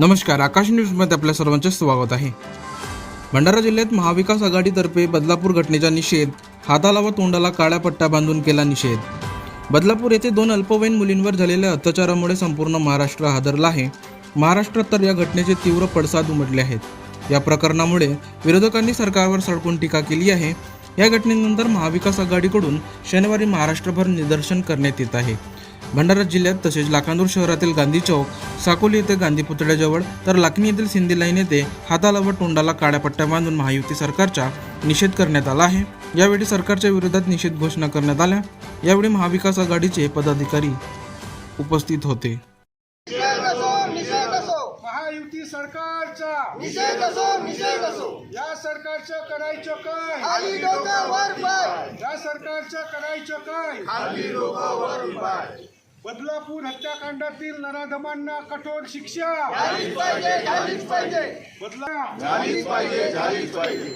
नमस्कार आकाश न्यूजमध्ये आपल्या सर्वांचे स्वागत आहे. भंडारा जिल्ह्यात महाविकास आघाडीतर्फे बदलापूर घटनेचा निषेध हाताला व तोंडाला काळ्या पट्टा बांधून केला निषेध. बदलापूर येथे दोन अल्पवयीन मुलींवर झालेल्या अत्याचारामुळे संपूर्ण महाराष्ट्र हादरला आहे. महाराष्ट्रात तर या घटनेचे तीव्र पडसाद उमटले आहेत. या प्रकरणामुळे विरोधकांनी सरकारवर सडकून टीका केली आहे. या घटनेनंतर महाविकास आघाडीकडून शनिवारी महाराष्ट्रभर निदर्शन करण्यात येत आहे. भंडारा जिल्ह्यात तसेच लाखांदूर शहरातील गांधी चौक साकोली येथे गांधी पुतळ्याजवळ तर लाखनी येथील सिंधी लाईन येथे हाताला व तोंडाला काळ्या पट्ट्या बांधून महायुती सरकारचा निषेध करण्यात आला आहे. यावेळी सरकारच्या विरोधात निषेध घोषणा करण्यात आल्या. यावेळी महाविकास आघाडीचे पदाधिकारी उपस्थित होते. निषेध असो निषेध असो. महायुती सरकारचा. निषेध असो निषेध असो. या सरकारचं करायचं काय? खाली डोकं वर पाय. या सरकारचं करायचं काय? खाली डोकं वर पाय. बदलापूर हत्याकांडातील नराधमांना कठोर शिक्षा. झालीच पाहिजे झालीच पाहिजे. बदला झालीच पाहिजे झालीच पाहिजे.